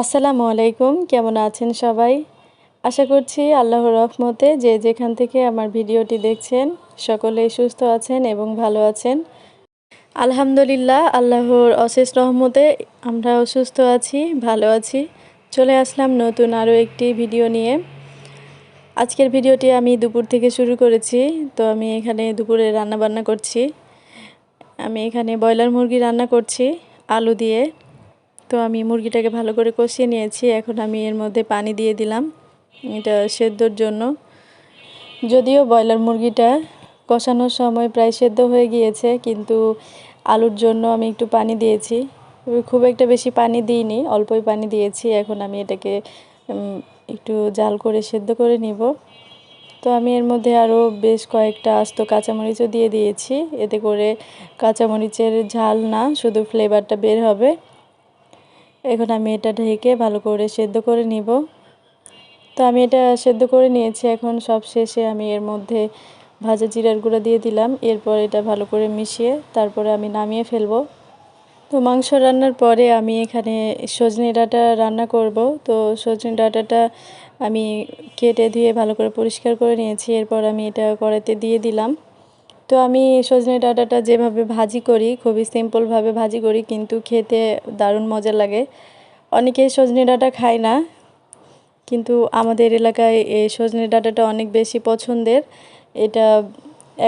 আসসালামু আলাইকুম, কেমন আছেন সবাই? আশা করছি আল্লাহর রহমতে যে যেখান থেকে আমার ভিডিওটি দেখছেন, সকলেই সুস্থ আছেন এবং ভালো আছেন। আলহামদুলিল্লাহ, আল্লাহর অশেষ রহমতে আমরাও সুস্থ আছি, ভালো আছি। চলে আসলাম নতুন আরও একটি ভিডিও নিয়ে। আজকের ভিডিওটি আমি দুপুর থেকে শুরু করেছি, তো আমি এখানে দুপুরে রান্না বান্না করছি। আমি এখানে ব্রয়লার মুরগি রান্না করছি, আলু দিয়ে। তো আমি মুরগিটাকে ভালো করে কষিয়ে নিয়েছি। এখন আমি এর মধ্যে পানি দিয়ে দিলাম এটা সেদ্ধর জন্য। যদিও ব্রয়লার মুরগিটা কষানোর সময় প্রায় সেদ্ধ হয়ে গিয়েছে, কিন্তু আলুর জন্য আমি একটু পানি দিয়েছি। খুব একটা বেশি পানি দিইনি, অল্পই পানি দিয়েছি। এখন আমি এটাকে একটু জাল করে সেদ্ধ করে নিব। তো আমি এর মধ্যে আরও বেশ কয়েকটা আস্ত কাঁচামরিচও দিয়ে দিয়েছি। এতে করে কাঁচামরিচের ঝাল না, শুধু ফ্লেভারটা বের হবে। এখন আমি এটা ঢেকে ভালো করে সেদ্ধ করে নিব। তো আমি এটা সেদ্ধ করে নিয়েছি। এখন সব শেষে আমি এর মধ্যে ভাজা জিরার গুঁড়া দিয়ে দিলাম। এরপর এটা ভালো করে মিশিয়ে তারপরে আমি নামিয়ে ফেলব। তো মাংস রান্নার পরে আমি এখানে সজনে ডাঁটা রান্না করব। তো সজনে ডাঁটাটা আমি কেটে ধুয়ে ভালো করে পরিষ্কার করে নিয়েছি। এরপর আমি এটা কড়াইতে দিয়ে দিলাম। তো আমি সজনে ডাঁটাটা যেভাবে ভাজি করি, খুবই সিম্পলভাবে ভাজি করি, কিন্তু খেতে দারুণ মজা লাগে। অনেকে সজনে ডাঁটা খায় না, কিন্তু আমাদের এলাকায় এই সজনে ডাঁটাটা অনেক বেশি পছন্দের। এটা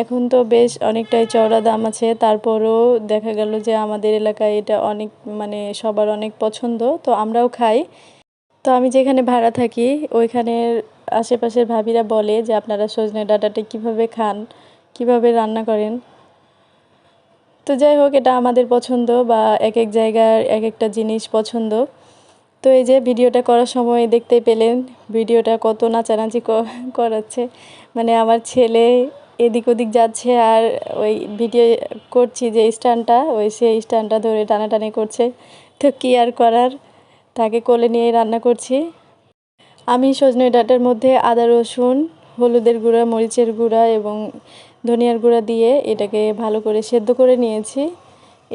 এখন তো বেশ অনেকটাই চওড়া দাম আছে, তারপরও দেখা গেল যে আমাদের এলাকায় এটা অনেক মানে সবার অনেক পছন্দ, তো আমরাও খাই। তো আমি যেখানে ভাড়া থাকি, ওইখানের আশেপাশের ভাবিরা বলে যে আপনারা সজনে ডাঁটাটা কীভাবে খান? কীভাবে রান্না করেন? তো যাই হোক, এটা আমাদের পছন্দ বা এক এক জায়গার এক একটা জিনিস পছন্দ। তো এই যে ভিডিওটা করার সময় দেখতে পেলেন, ভিডিওটা কত নাচানাচি করাচ্ছে। মানে আমার ছেলে এদিক ওদিক যাচ্ছে আর ওই ভিডিও করছি যে স্ট্যান্ডটা, ওই সেই স্ট্যান্ডটা ধরে টানাটানি করছে। তো কী আর করার? তাকে কোলে নিয়ে রান্না করছি। আমি সজনে ডাটার মধ্যে আদা রসুন, হলুদের গুঁড়া, মরিচের গুঁড়া এবং ধনিয়ার গুঁড়া দিয়ে এটাকে ভালো করে সেদ্ধ করে নিয়েছি।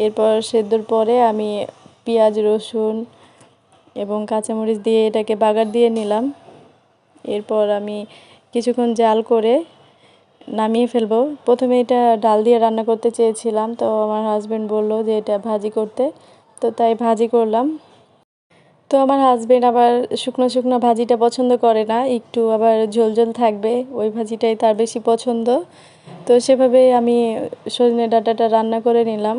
এরপর সেদ্ধর পরে আমি পেঁয়াজ, রসুন এবং কাঁচামরিচ দিয়ে এটাকে বাগার দিয়ে নিলাম। এরপর আমি কিছুক্ষণ জাল করে নামিয়ে ফেলব। প্রথমে এটা ডাল দিয়ে রান্না করতে চেয়েছিলাম, তো আমার হাজব্যান্ড বলল যে এটা ভাজি করতে। তো তাই ভাজি করলাম। তো আমার হাজব্যান্ড আবার শুকনো শুকনো ভাজিটা পছন্দ করে না, একটু আবার ঝোল ঝোল থাকবে, ওই ভাজিটাই তার বেশি পছন্দ। তো সেভাবে আমি সজনে ডাঁটাটা রান্না করে নিলাম।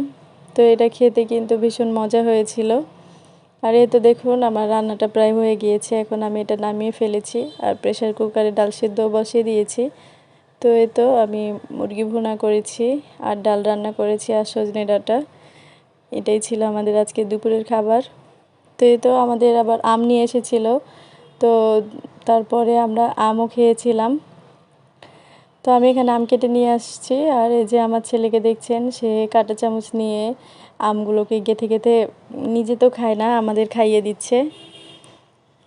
তো এটা খেতে কিন্তু ভীষণ মজা হয়েছিল। আর এ তো দেখুন, আমার রান্নাটা প্রায় হয়ে গিয়েছে। এখন আমি এটা নামিয়ে ফেলেছি আর প্রেশার কুকারে ডাল সেদ্ধ বসিয়ে দিয়েছি। তো এ তো আমি মুরগি ভুনা করেছি আর ডাল রান্না করেছি আর সজনে ডাঁটা। এটাই ছিল আমাদের আজকে দুপুরের খাবার। তো এই তো আমাদের আবার আম নিয়ে এসেছিল। তো তারপরে আমরা আমও খেয়েছিলাম। তো আমি এখানে আম কেটে নিয়ে আসছি। আর এই যে আমার ছেলেকে দেখছেন, সে কাঁটা চামচ নিয়ে আমগুলোকে গেথে গেথে নিজে তো খায় না, আমাদের খাইয়ে দিচ্ছে।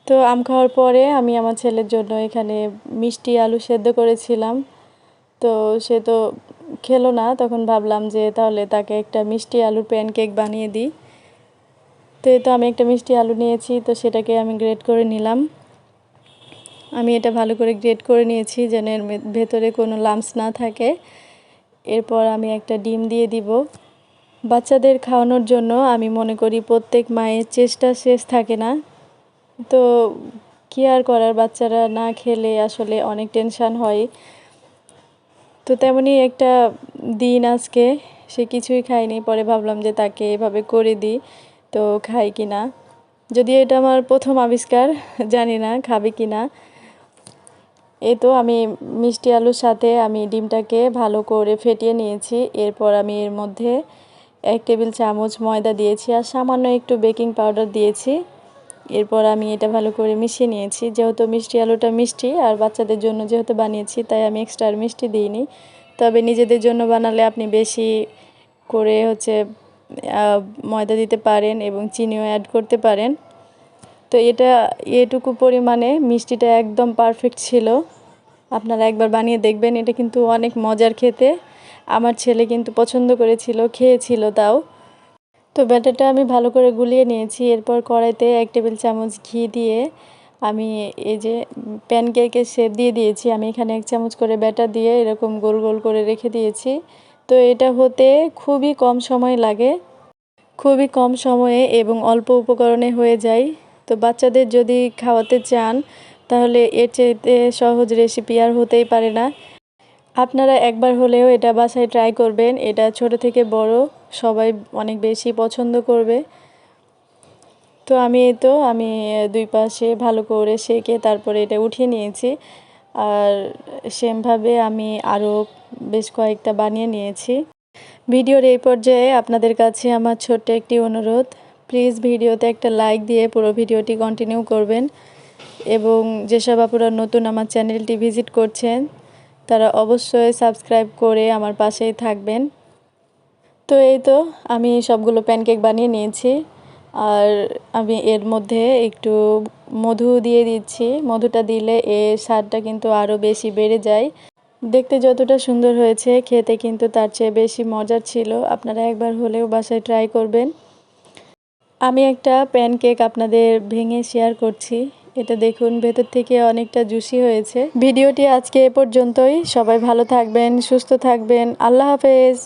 তো আম খাওয়ার পরে আমি আমার ছেলের জন্য এখানে মিষ্টি আলু সেদ্ধ করেছিলাম। তো সে তো খেলো না, তখন ভাবলাম যে তাহলে তাকে একটা মিষ্টি আলুর প্যানকেক বানিয়ে দিই। তো তো আমি একটা মিষ্টি আলু নিয়েছি, তো সেটাকে আমি গ্রেট করে নিলাম। আমি এটা ভালো করে গ্রেট করে নিয়েছি যেন এর ভেতরে কোনো লামস না থাকে। এরপর আমি একটা ডিম দিয়ে দিব। বাচ্চাদের খাওয়ানোর জন্য আমি মনে করি প্রত্যেক মায়ের চেষ্টা শেষ থাকে না। তো কী আর করার, বাচ্চারা না খেলে আসলে অনেক টেনশান হয়। তো তেমনই একটা দিন আজকে, সে কিছুই খায়নি, পরে ভাবলাম যে তাকে এভাবে করে দিই। তো খাই কি না? যদিও এটা আমার প্রথম আবিষ্কার, জানি না খাবে কি না। এই তো আমি মিষ্টি আলুর সাথে আমি ডিমটাকে ভালো করে ফেটিয়ে নিয়েছি। এরপর আমি এর মধ্যে এক টেবিল চামচ ময়দা দিয়েছি আর সামান্য একটু বেকিং পাউডার দিয়েছি। এরপর আমি এটা ভালো করে মিশিয়ে নিয়েছি। যেহেতু মিষ্টি আলুটা মিষ্টি আর বাচ্চাদের জন্য যেহেতু বানিয়েছি, তাই আমি এক্সট্রা মিষ্টি দিইনি। তবে নিজেদের জন্য বানালে আপনি বেশি করে হচ্ছে ময়দা দিতে পারেন এবং চিনিও অ্যাড করতে পারেন। তো এটা, এটুকু পরিমাণে মিষ্টিটা একদম পারফেক্ট ছিল। আপনারা একবার বানিয়ে দেখবেন, এটা কিন্তু অনেক মজার খেতে। আমার ছেলে কিন্তু পছন্দ করেছিল, খেয়েছিল তাও। তো ব্যাটারটা আমি ভালো করে গুলিয়ে নিয়েছি। এরপর কড়াইতে এক টেবিল চামচ ঘি দিয়ে আমি এই যে প্যানকেকের শেপ দিয়ে দিয়েছি। আমি এখানে এক চামচ করে ব্যাটার দিয়ে এরকম গোল গোল করে রেখে দিয়েছি। তো এটা হতে খুবই কম সময় লাগে। খুবই কম সময়ে এবং অল্প উপকরণে হয়ে যায়। তো বাচ্চাদের যদি খাওয়াতে চান, তাহলে এর চাইতে সহজ রেসিপি আর হতেই পারে না। আপনারা একবার হলেও এটা বাসায় ট্রাই করবেন। এটা ছোট থেকে বড়, সবাই অনেক বেশি পছন্দ করবে। তো আমি তো, আমি দুই পাশে ভালো করে সেকে তারপরে এটা উঠিয়ে নিয়েছি। আর সেমভাবে আমি আরও বেশ কয়েকটা বানিয়ে নিয়েছি। ভিডিওর এই পর্যায়ে আপনাদের কাছে আমার ছোট্ট একটি অনুরোধ, প্লিজ ভিডিওতে একটা লাইক দিয়ে পুরো ভিডিওটি কন্টিনিউ করবেন এবং যেসব আপুরা নতুন আমার চ্যানেলটি ভিজিট করছেন, তারা অবশ্যই সাবস্ক্রাইব করে আমার পাশেই থাকবেন। তো এই তো, আমি সবগুলো প্যানকেক বানিয়ে নিয়েছি। আর আমি এর মধ্যে একটু মধু দিয়ে দিচ্ছি। মধুটা দিলে এর স্বাদটা কিন্তু আরও বেশি বেড়ে যায়। দেখতে যতটা সুন্দর হয়েছে, খেতে কিন্তু তার চেয়ে বেশি মজার ছিল। আপনারা একবার হলেও বাসায় ট্রাই করবেন। আমি একটা প্যানকেক আপনাদের ভেঙে শেয়ার করছি। এটা দেখুন, ভেতর থেকে অনেকটা জুসি হয়েছে। ভিডিওটি আজকে এ পর্যন্তই। সবাই ভালো থাকবেন, সুস্থ থাকবেন। আল্লাহ হাফেজ।